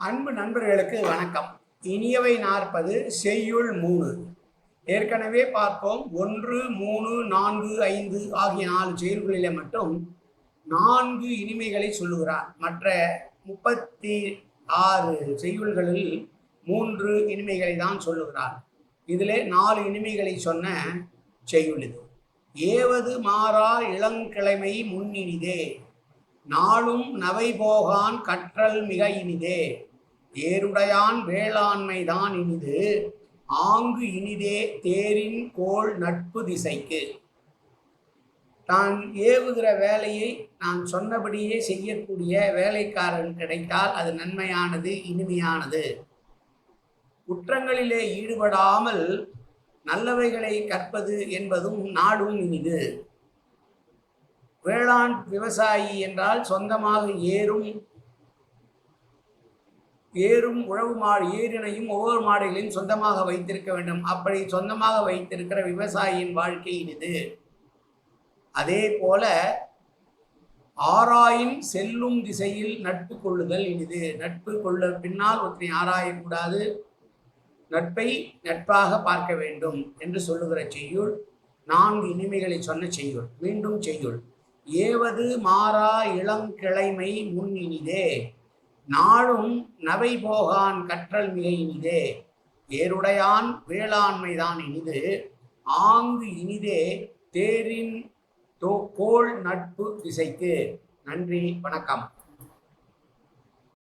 அன்பு நண்பர்களுக்கு வணக்கம். இனியவை நாற்பது செய்யுள் மூணு. ஏற்கனவே பார்ப்போம். ஒன்று மூணு நான்கு ஐந்து ஆகிய நாலு செயல்களிலே மட்டும் நான்கு இனிமைகளை சொல்லுகிறார். மற்ற முப்பத்தி ஆறு செய்யுள்களில் மூன்று இனிமைகளை தான் சொல்லுகிறார். இதிலே நாலு இனிமைகளை சொன்ன செய்யுள் இது. ஏவது மாறா இளங்கிழமை முன்னினிதே நாளும் நவை போகான் கற்றல் மிக இனிதே. ஏருடையான் வேளாண்மைதான் இனிது. ஆங்கு இனிதே தேரின் கோள் நட்பு திசைக்கு. தான் ஏவுகிற வேலையை நான் சொன்னபடியே செய்யக்கூடிய வேலைக்காரன் கிடைத்தால் அது நன்மையானது இனிமையானது. குற்றங்களிலே ஈடுபடாமல் நல்லவைகளை கற்பது என்பதும் நாடும் இனிது. வேளாண் விவசாயி என்றால் சொந்தமாக ஏறும் ஏறும் உழவு மாடு ஏரினையும் ஒவ்வொரு மாடுகளையும் சொந்தமாக வைத்திருக்க வேண்டும். அப்படி சொந்தமாக வைத்திருக்கிற விவசாயியின் வாழ்க்கை இனிது அதே போல ஆராயின் செல்லும் திசையில் நட்பு கொள்ளுதல் இனிது. நட்பு கொள்ள பின்னால் ஒருத்தனை ஆராயக்கூடாது. நட்பை நட்பாக பார்க்க வேண்டும் என்று சொல்லுகிற செய்யுள் நான்கு இனிமைகளை சொன்ன செய்யுள் மீண்டும் செய்யுள். ஏவது மாறா இளங்கிழமை முன் இனிதே நாளும் நவை போகான் கற்றல் மிக இனிதே. ஏருடையான் வேளாண்மைதான் இனிது. ஆங்கு இனிதே தேரின் தோ கோல் நட்பு திசைக்கு. நன்றி வணக்கம்.